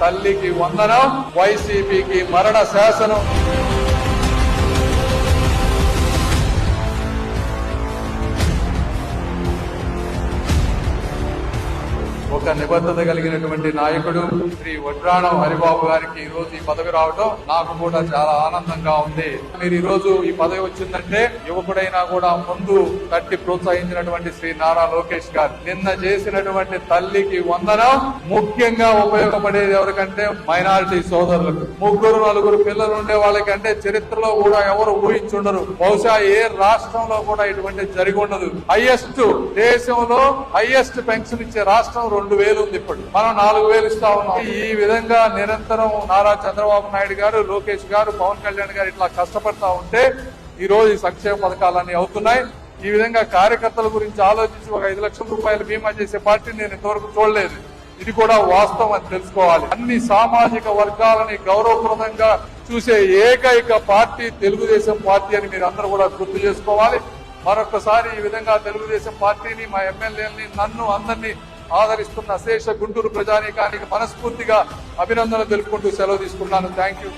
తల్లికి వందనం వైసీపీకి మరణ శాసనం. ఒక నిబద్ధత కలిగినటువంటి నాయకుడు శ్రీ వడ్రాణం హరిబాబు గారికి ఈ రోజు ఈ పదవి రావడం నాకు కూడా చాలా ఆనందంగా ఉంది. మీరు ఈ రోజు ఈ పదవి వచ్చిందంటే యువకుడైనా కూడా ముందు తట్టి ప్రోత్సహించినటువంటి శ్రీ నారా లోకేష్ గారు. నిన్న చేసినటువంటి తల్లికి వందనం ముఖ్యంగా ఉపయోగపడేది ఎవరికంటే మైనారిటీ సోదరులకు. ముగ్గురు నలుగురు పిల్లలు ఉండే వాళ్ళకంటే చరిత్రలో కూడా ఎవరు ఊహించుండరు. బహుశా ఏ రాష్ట్రంలో కూడా ఇటువంటి జరిగి ఉండదు. హైయెస్ట్ దేశంలో హైయెస్ట్ పెన్షన్ ఇచ్చే రాష్ట్రం రెండు వేలు ఉంది ఇప్పుడు. మనం నాలుగు వేలు ఇస్తా ఉన్నాం. ఈ విధంగా నిరంతరం నారా చంద్రబాబు నాయుడు గారు లోకేష్ గారు పవన్ కళ్యాణ్ గారు ఇట్లా కష్టపడతా ఉంటే ఈ రోజు ఈ సంక్షేమ పథకాలన్నీ అవుతున్నాయి. ఈ విధంగా కార్యకర్తల గురించి ఆలోచించి ఒక ఐదు లక్షల రూపాయలు బీమా చేసే పార్టీ నేను ఇంతవరకు చూడలేదు. ఇది కూడా వాస్తవం అని తెలుసుకోవాలి. అన్ని సామాజిక వర్గాలని గౌరవప్రదంగా చూసే ఏకైక పార్టీ తెలుగుదేశం పార్టీ అని మీరు అందరూ కూడా గుర్తు చేసుకోవాలి. మరొకసారి ఈ విధంగా తెలుగుదేశం పార్టీని మా ఎమ్మెల్యేలని నన్ను అందరినీ ఆదరిస్తున్న అశేష గుంటూరు ప్రజానీకానికి మనస్ఫూర్తిగా అభినందనలు తెలుపుకుంటూ సెలవు తీసుకున్నాను. Thank you